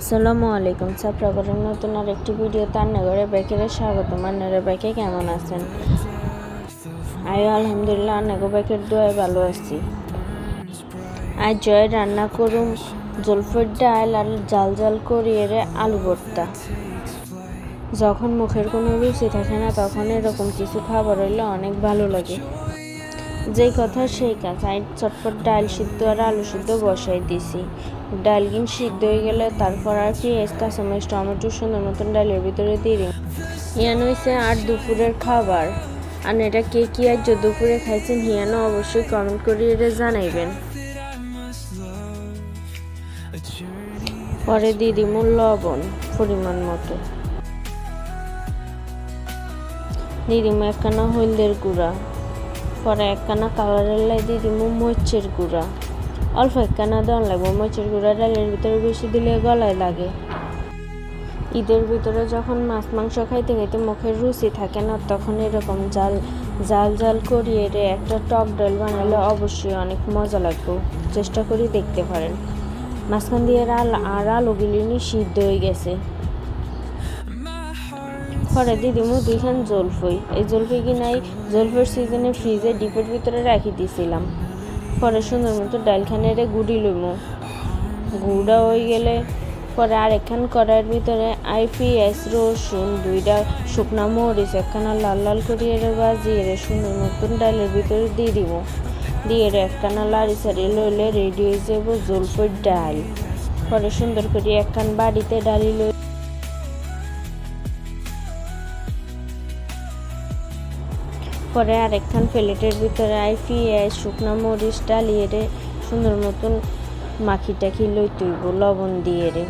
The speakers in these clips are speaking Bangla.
আসসালামু আলাইকুম। সাপ্রাগরের নতুন আর একটি ভিডিও তার তান্নাগরে বেকেরে স্বাগত মান্নারে বেকে কেমন আছেন? আয়, আলহামদুলিল্লাহ আন্নাগো বেকের দোয়ায় ভালো আছি। আজ জয় রান্না করুম জলফের ডাল আর জাল জাল করিয়ে আলু ভর্তা। যখন মুখের কোনো রুচি থাকে না, তখন এরকম কিছু খাবার হইলে অনেক ভালো লাগে। যেই কথা সেই কাজ আই চটপট ডাল সিদ্ধ আর আলু সিদ্ধ বসাই দিছি। ডাল গিন সিদ্ধ হয়ে গেলে তারপর আর পেঁয়াজ কাঁচামরিচ টমেটো, সুন্দর মতন ডালের ভিতরে দিয়ে ইয়ান হয়েছে আর দুপুরের খাবার। আর এটা কে কি আজ দুপুরে খাইছেন হিয়ানো অবশ্যই কমেন্ট করে এটা জানাইবেন। পরে দিব লবণ পরিমাণ মতো। দিয়ে দিব একখানা হলদের গুঁড়া। পরে একখানা কালারের লাই দিয়ে দিব মরিচের গুঁড়া। অল্প একখানা দেওয়ান লাগবে, মরিচের গুঁড়া ডালের ভিতরে বেশি দিলে গলায় লাগে। ঈদের ভিতরে যখন মাছ, মাংস খাইতে খাইতে মুখের রুচি থাকে না, তখন এরকম জাল জাল জাল করিয়ে রে একটা টক ডাল বানালে অবশ্যই অনেক মজা লাগবে। চেষ্টা করি দেখতে পারেন। মাঝখান দিয়ে আর আলুগুলি সিদ্ধ হয়ে গেছে। পরে দিদিমু দুইখান জলফই। এই জলফই কিনাই জলফের সিজনে ফ্রিজে ডিপের ভিতরে রাখি দিছিলাম। পরে সুন্দর মতো ডালখানে রে গুড়ি লইমু। গুড়া হয়ে গেলে পরে আর একখান কড়াইয়ের ভিতরে আই রসুন দুইটা শুকনা মরিচ, একখানা লাল লাল করিয়ে রে বাজিয়ে রে সুন্দর মতন ডালের ভিতরে দিয়ে দিব দিয়ে রে একখানা লাড়ি সারি লইলে রেডি হয়ে যাব জলফের ডাল। পরে সুন্দর করে একখান বাড়িতে ডালি লই পরে আরেকখান প্লেটের ভিতরে আই পেঁয়াজ শুকনা মরিচ ডালিয়ে রে সুন্দর মতন মাখি টাখি লই তুইব লবণ দিয়ে রে।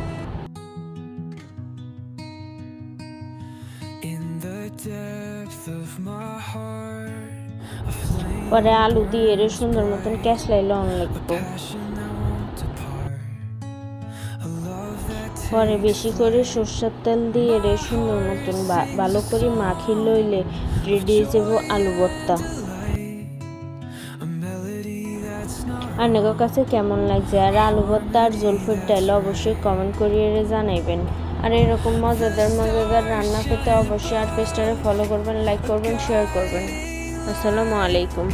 পরে আলু দিয়ে রে সুন্দর মতন ক্যাশলাই লন লাগবো পরে বেশি করে সর্ষের তেল দিয়ে রে মতন ভালো করে মাখি লইলে রেডি যাব আলু ভর্তা। আপনাদের কাছে কেমন লাগছে? আর আলু ভর্তা আর জলফের ডাল অবশ্যই কমেন্ট করিয়ে জানাইবেন। আর এরকম মজাদার মজাদার রান্না করতে অবশ্যই আর পেজটারে ফলো করবেন লাইক করবেন শেয়ার করবেন। আসসালামু আলাইকুম।